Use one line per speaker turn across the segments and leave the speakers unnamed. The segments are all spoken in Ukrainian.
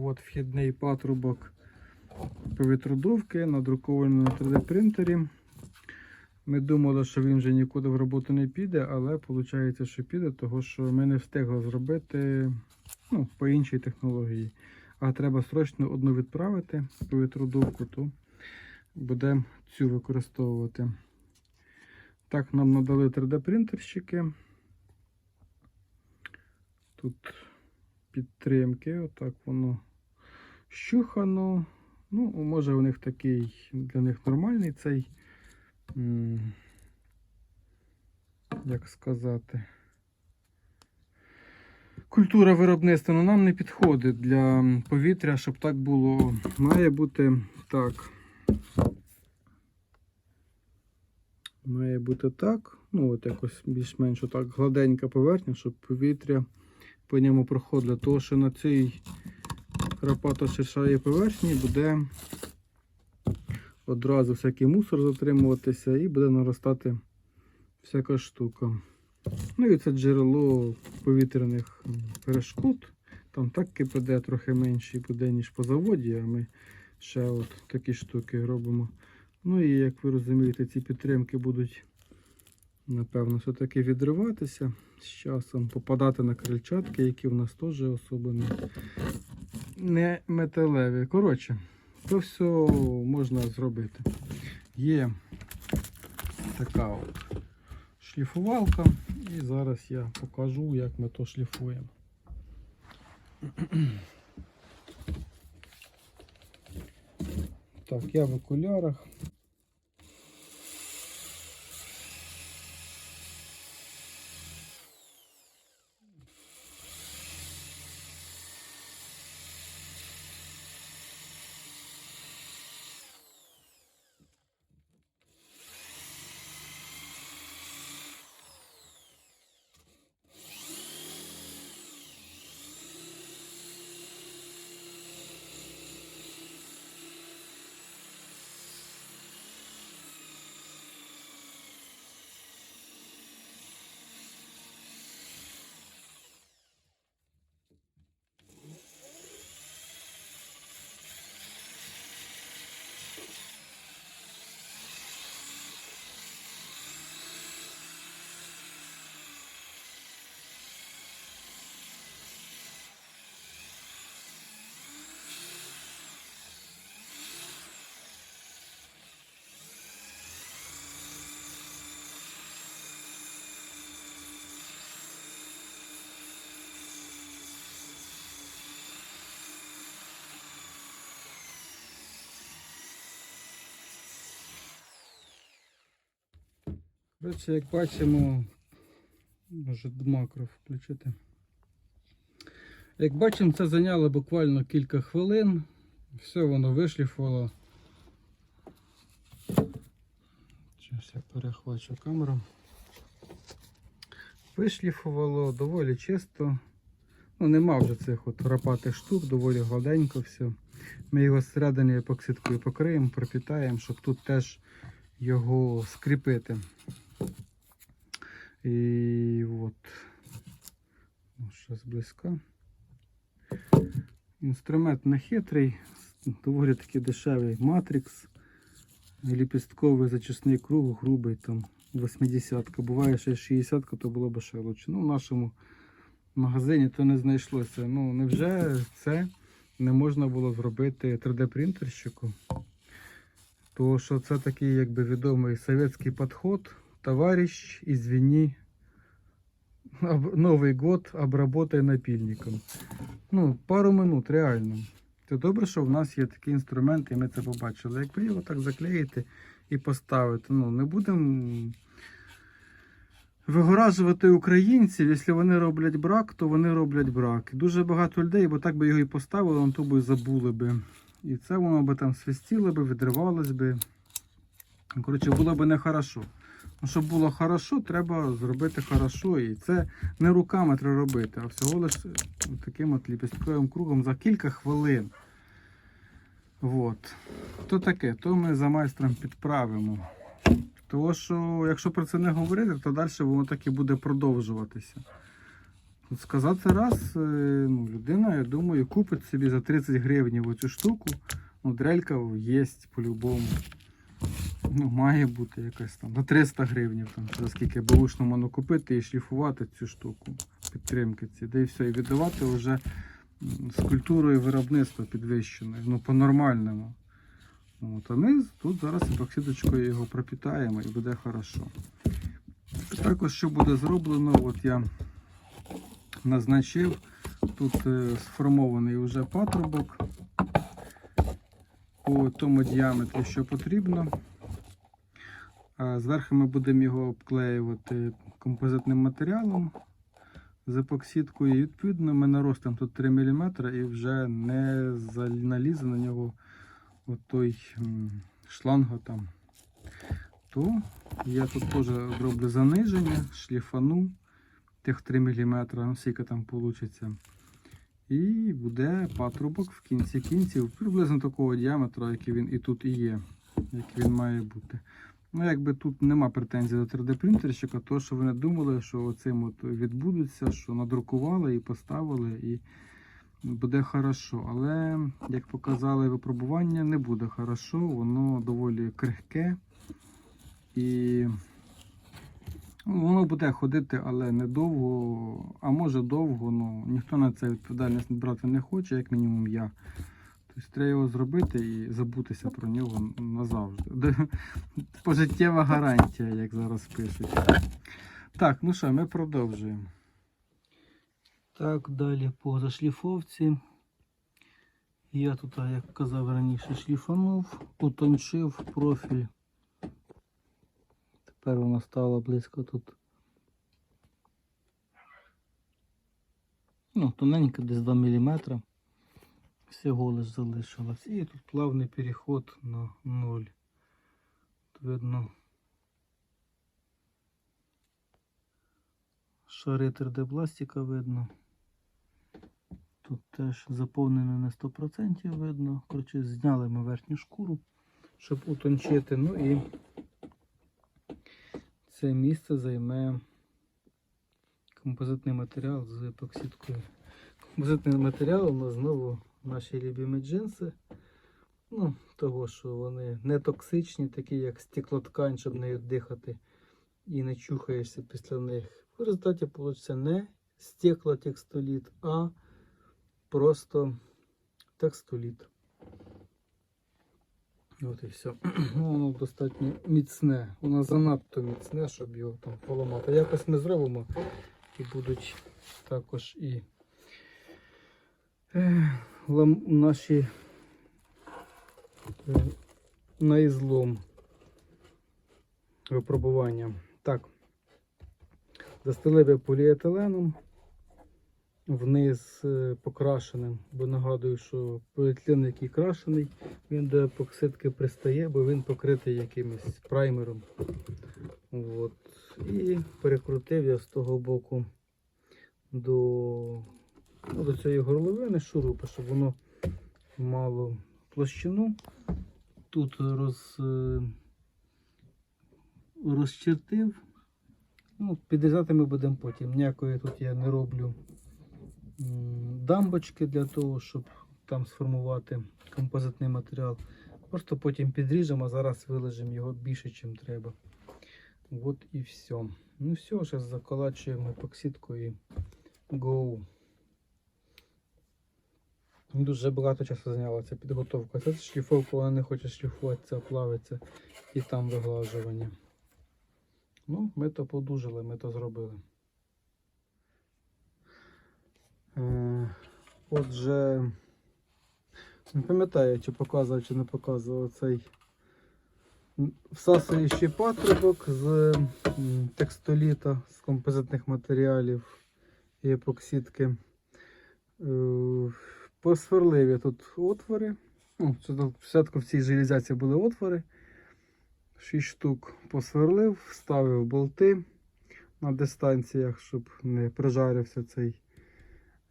От вхідний патрубок повітродувки, надрукований на 3D принтері. Ми думали, що він вже нікуди в роботу не піде, але виходить, що піде, тому що ми не встигли зробити ну, по іншій технології. А треба срочно одну відправити повітродувку, то будемо цю використовувати. Так, нам надали 3D принтерщики. Тут підтримки, отак воно щухано. Ну, може у них такий для них нормальний цей, як сказати, культура виробництва ну, нам не підходить для повітря, щоб так було. Має бути так. Має бути так. Ну, от якось більш-менш отак гладенька поверхня, щоб повітря по ньому проходило. Тому що на цій крапато шершавій поверхні буде одразу всякий мусор затримуватися і буде наростати всяка штука. Ну і це джерело повітряних перешкод. Там так КПД трохи менший буде, ніж по заводі, а ми ще от такі штуки робимо. Ну і як ви розумієте, ці підтримки будуть, напевно, все-таки відриватися з часом, попадати на крильчатки, які в нас теж особо не, не металеві. Коротше, то все можна зробити. Є така от шліфувалка, і зараз я покажу, як ми то шліфуємо. Так, я в окулярах. Коротше, як бачимо, може макро включити. Як бачимо, це зайняло буквально кілька хвилин. Все воно вишліфувало. Зараз я перехвачу камеру. Вишліфувало доволі чисто. Ну, нема вже цих от рапатих штук, доволі гладенько все. Ми його зсередини епоксидкою покриємо, пропітаємо, щоб тут теж його скріпити. І от. Зараз близька. Інструмент не хитрий, доволі таки дешевий матрикс. Ліпістковий зачисний круг, грубий там 80-ка. Буває ще 60-ка, то було б ще лучше. Ну, в нашому магазині то не знайшлося. Ну, невже це не можна було зробити 3D-принтерщику? Тому що це такий якби відомий совєтський підход. Товарищ, извини, об- Новий год обработай напільником. Ну, пару минут, реально. Це добре, що в нас є такий інструмент, і ми це побачили. Якби його так заклеїти і поставити, ну, не будемо вигоражувати українців, якщо вони роблять брак, то вони роблять брак. Дуже багато людей, бо так би його і поставили, он то би забули би. І це воно би там свистіло би, відривалось би. Коротше, було б нехорошо. Щоб було хорошо, треба зробити хорошо. І це не руками треба робити, а всього лише таким от ліпістковим кругом за кілька хвилин. От. То таке, то ми за майстром підправимо. Тому що, якщо про це не говорити, то далі воно так і буде продовжуватися. От сказати раз, е, ну, людина, я думаю, купить собі за 30 гривень оцю штуку. Ну, дрелька є по-любому. Ну, має бути якась там на 300 гривень, там, за скільки баушно можна купити і шліфувати цю штуку підтримки ці. Да і все, і віддавати вже з культурою виробництва підвищеною, ну по-нормальному. От, а ми тут зараз епоксидочкою його пропітаємо і буде хорошо. Також що буде зроблено, от я назначив. Тут е, сформований вже патрубок по тому діаметрі, що потрібно. Зверху ми будемо його обклеювати композитним матеріалом з епоксидкою. І відповідно ми наростимо тут 3 мм і вже не налізе на нього той м, шланга там. То я тут теж зроблю заниження, шліфану тих 3 мм, ну скільки там вийде. І буде патрубок в кінці кінців, приблизно такого діаметра, який він і тут і є, як він має бути. Ну, якби тут нема претензій до 3D принтерщика, то що вони думали, що оцим от відбудеться, що надрукували і поставили, і буде хорошо. Але, як показали випробування, не буде хорошо, воно доволі крихке. І воно буде ходити, але недовго, а може довго, ну ніхто на це відповідальність брати не хоче, як мінімум я. Тобто треба його зробити і забутися про нього назавжди. Пожиттєва гарантія, як зараз пишуть. Так, ну що, ми продовжуємо. Так, далі по зашліфовці. Я тут, як казав раніше, шліфанув, утончив профіль. Тепер вона стала близько тут. Ну, тоненько, десь 2 мм. Всього лиш залишилось. І тут плавний переход на 0. Тут видно. Шари 3D пластика видно. Тут теж заповнено не 100% видно. Коротше, зняли ми верхню шкуру, щоб утончити. Ну і це місце займе композитний матеріал з епоксидкою. Композитний матеріал у нас знову наші любимі джинси. Ну, того, що вони не токсичні, такі як стеклоткань, щоб нею дихати і не чухаєшся після них. В результаті вийде не стеклотекстоліт, а просто текстоліт. От і все. Ну, Воно достатньо міцне. Воно занадто міцне, щоб його там поламати. Якось ми зробимо і будуть також і е, лам, наші е, на ізлом випробування. Так, застелив поліетиленом вниз е, покрашеним, бо нагадую, що поліетилен, який крашений, він до епоксидки пристає, бо він покритий якимось праймером. От. І перекрутив я з того боку до, ну, до цієї горловини шурупа, щоб воно мало площину. Тут роз, е, розчертив. Ну, підрізати ми будемо потім. Ніякої тут я не роблю дамбочки для того, щоб там сформувати композитний матеріал. Просто потім підріжемо, а зараз вилежимо його більше, ніж треба. От і все. Ну все, зараз заколачуємо епоксидку і go. Дуже багато часу зайняла ця підготовка. Це шліфовка, вона не хоче шліфуватися, плавиться і там виглажування. Ну, ми то подужали, ми то зробили. Отже, не пам'ятаю, чи показував, чи не показував цей всасуючий патрубок з текстоліта, з композитних матеріалів і епоксидки. Е, Посверлив я тут отвори. Ну, спочатку в цій железяці були отвори. 6 штук посверлив, вставив болти на дистанціях, щоб не прижарився цей е,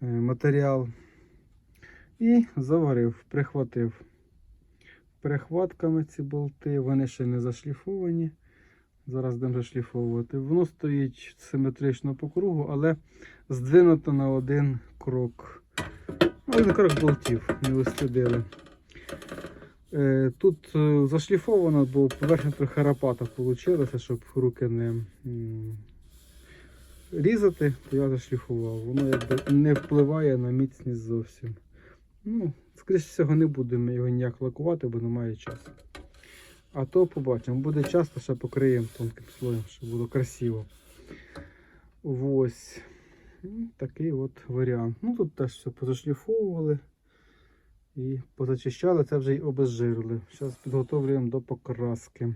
матеріал. І заварив, прихватив прихватками ці болти, вони ще не зашліфовані. Зараз будемо зашліфовувати. Воно стоїть симетрично по кругу, але здвинуто на один крок. Один крок болтів, не вислідили. Е, Тут е, зашліфовано, бо поверхня трохи рапата вийшла, щоб руки не різати, то я зашліфував. Воно якби не впливає на міцність зовсім. Ну, скоріш всього, не будемо його ніяк лакувати, бо немає часу. А то побачимо. Буде час, то ще покриємо тонким слоєм, щоб було красиво. Ось. Ну, Такий от варіант. Ну тут теж все позашліфовували і позачищали, це вже й обезжирили. Зараз підготовлюємо до покраски.